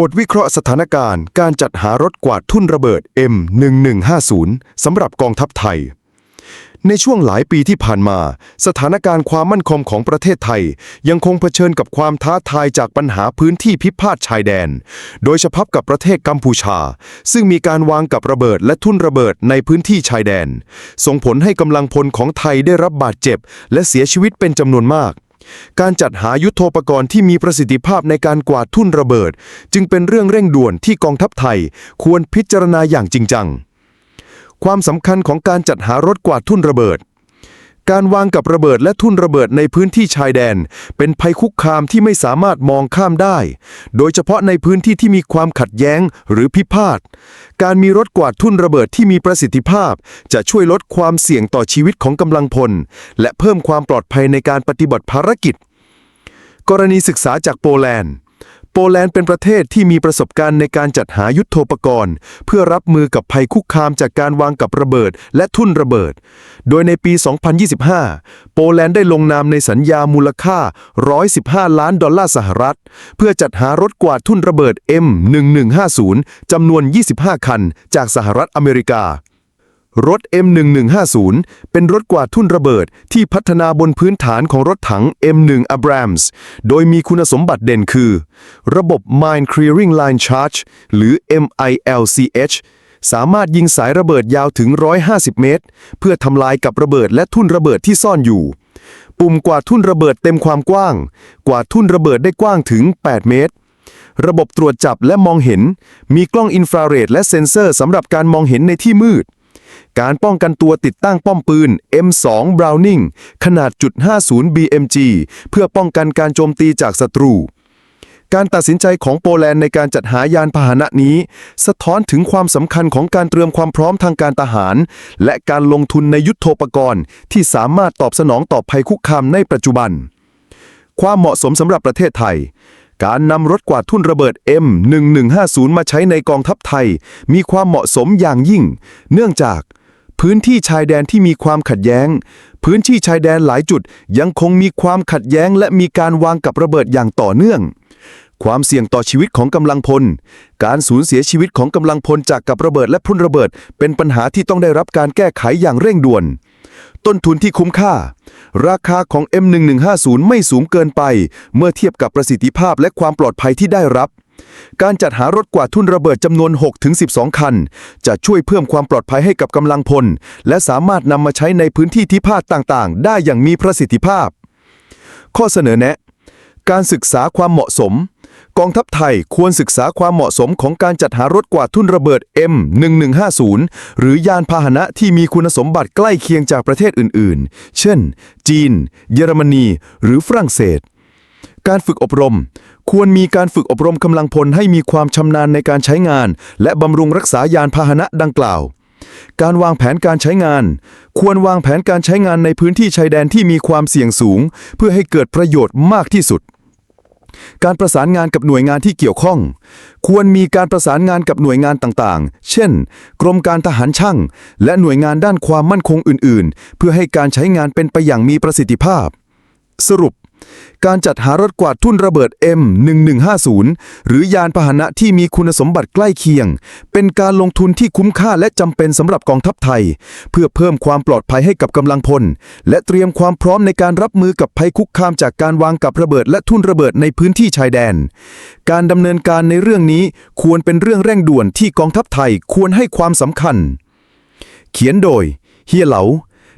บทวิเคราะห์สถานการณ์การจัดหารถกวาดทุ่นระเบิด M1150 สำหรับกองทัพไทย ในช่วงหลายปีที่ผ่านมา สถานการณ์ความมั่นคงของประเทศไทย ยังคงเผชิญกับความท้าทายจากปัญหาพื้นที่พิพาทชายแดน โดยเฉพาะกับประเทศกัมพูชา ซึ่งมีการวางกับระเบิดและทุ่นระเบิดในพื้นที่ชายแดน ส่งผลให้กำลังพลของไทยได้รับบาดเจ็บ และเสียชีวิตเป็นจำนวนมาก การจัดหายุทโธปกรณ์ที่มีประสิทธิภาพในการกวาดทุ่นระเบิด จึงเป็นเรื่องเร่งด่วนที่กองทัพไทย ควรพิจารณาอย่างจริงจัง ความสำคัญของการจัดหารถกวาดทุ่นระเบิด การวางกับระเบิดและทุ่นระเบิดในพื้นที่ชายแดน เป็นภัยคุกคามที่ไม่สามารถมองข้ามได้ โดยเฉพาะในพื้นที่ที่มีความขัดแย้งหรือพิพาท การมีรถกวาดทุ่นระเบิดที่มีประสิทธิภาพ จะช่วยลดความเสี่ยงต่อชีวิตของกำลังพล และเพิ่มความปลอดภัยในการปฏิบัติภารกิจ กรณีศึกษาจากโปแลนด์ โปแลนด์เป็นประเทศที่มีประสบการณ์ในการจัดหายุทโธปกรณ์ เพื่อรับมือกับภัยคุกคามจากการวางกับระเบิด และทุ่นระเบิด โดยในปี 2025 โปแลนด์ได้ลงนามในสัญญามูลค่า 115 ล้านดอลลาร์สหรัฐ เพื่อจัดหารถกวาดทุ่นระเบิด M1150 จำนวน 25 คัน จากสหรัฐอเมริกา รถ M1150 เป็นรถกวาดทุ่นระเบิดที่พัฒนาบนพื้นฐานของรถถัง M1 Abrams โดยมีคุณสมบัติเด่นคือ ระบบ Mine Clearing Line Charge หรือ MILCH สามารถยิงสายระเบิดยาวถึง 150 เมตร เพื่อทำลายกับระเบิดและทุ่นระเบิดที่ซ่อนอยู่ ปุ่มกวาดทุ่นระเบิดเต็มความกว้าง กวาดทุ่นระเบิดได้กว้างถึง 8 เมตรระบบตรวจจับและมองเห็น มีกล้องอินฟราเรดและเซ็นเซอร์สำหรับการมองเห็นในที่มืด การป้องกันตัวติดตั้งป้อมปืน M2 Browning ขนาดจุด50 BMG เพื่อป้องกันการโจมตีจากศัตรู การตัดสินใจของโปแลนด์ในการจัดหายานพาหนะนี้ สะท้อนถึงความสำคัญของการเตรียมความพร้อมทางการทหาร และการลงทุนในยุทโธปกรณ์ ที่สามารถตอบสนองต่อภัยคุกคามในปัจจุบัน ความเหมาะสมสำหรับประเทศไทย การนำรถกวาดทุ่นระเบิด M1150 มาใช้ในกองทัพไทย มีความเหมาะสมอย่างยิ่ง เนื่องจาก พื้นที่ชายแดนที่มีความขัดแย้ง พื้นที่ชายแดนหลายจุดยังคงมีความขัดแย้ง และมีการวางกับระเบิดอย่างต่อเนื่อง ความเสี่ยงต่อชีวิตของกำลังพล การสูญเสียชีวิตของกำลังพลจากกับระเบิดและพุ่นระเบิด เป็นปัญหาที่ต้องได้รับการแก้ไขอย่างเร่งด่วน ต้นทุนที่คุ้มค่า ราคาของ M1150 ไม่สูงเกินไป เมื่อเทียบกับประสิทธิภาพและความปลอดภัยที่ได้รับ การจัดหารถกวาดทุ่นระเบิดจำนวน 6-12 คัน จะช่วยเพิ่มความปลอดภัยให้กับกำลังพล และสามารถนำมาใช้ในพื้นที่ที่พาดต่างๆ ได้อย่างมีประสิทธิภาพ ข้อเสนอแนะ การศึกษาความเหมาะสม กองทัพไทยควรศึกษาความเหมาะสมของการจัดหารถกวาดทุ่นระเบิด M1150 หรือยานพาหนะที่มีคุณสมบัติใกล้เคียงจากประเทศอื่นๆ เช่น จีน เยอรมนี หรือฝรั่งเศส การฝึกอบรม ควรมีการฝึกอบรมกำลังพลให้มีความชำนาญในการใช้งาน และบำรุงรักษายานพาหนะดังกล่าวการวางแผนการใช้งาน ควรวางแผนการใช้งานในพื้นที่ชายแดนที่มีความเสี่ยงสูง เพื่อให้เกิดประโยชน์มากที่สุด การประสานงานกับหน่วยงานที่เกี่ยวข้อง ควรมีการประสานงานกับหน่วยงานต่างๆ เช่น กรมการทหารช่าง และหน่วยงานด้านความมั่นคงอื่น ๆ เพื่อให้การใช้งานเป็นไปอย่างมีประสิทธิภาพ สรุป การจัดหารถกวาดทุ่นระเบิด M1150 หรือยานพาหนะที่มีคุณสมบัติใกล้เคียง เป็นการลงทุนที่คุ้มค่าและจำเป็นสำหรับกองทัพไทย เพื่อเพิ่มความปลอดภัยให้กับกำลังพล และเตรียมความพร้อมในการรับมือกับภัยคุกคามจากการวางกับระเบิดและทุ่นระเบิดในพื้นที่ชายแดน การดำเนินการในเรื่องนี้ควรเป็นเรื่องเร่งด่วนที่กองทัพไทยควรให้ความสำคัญ เขียนโดย เฮียเหลา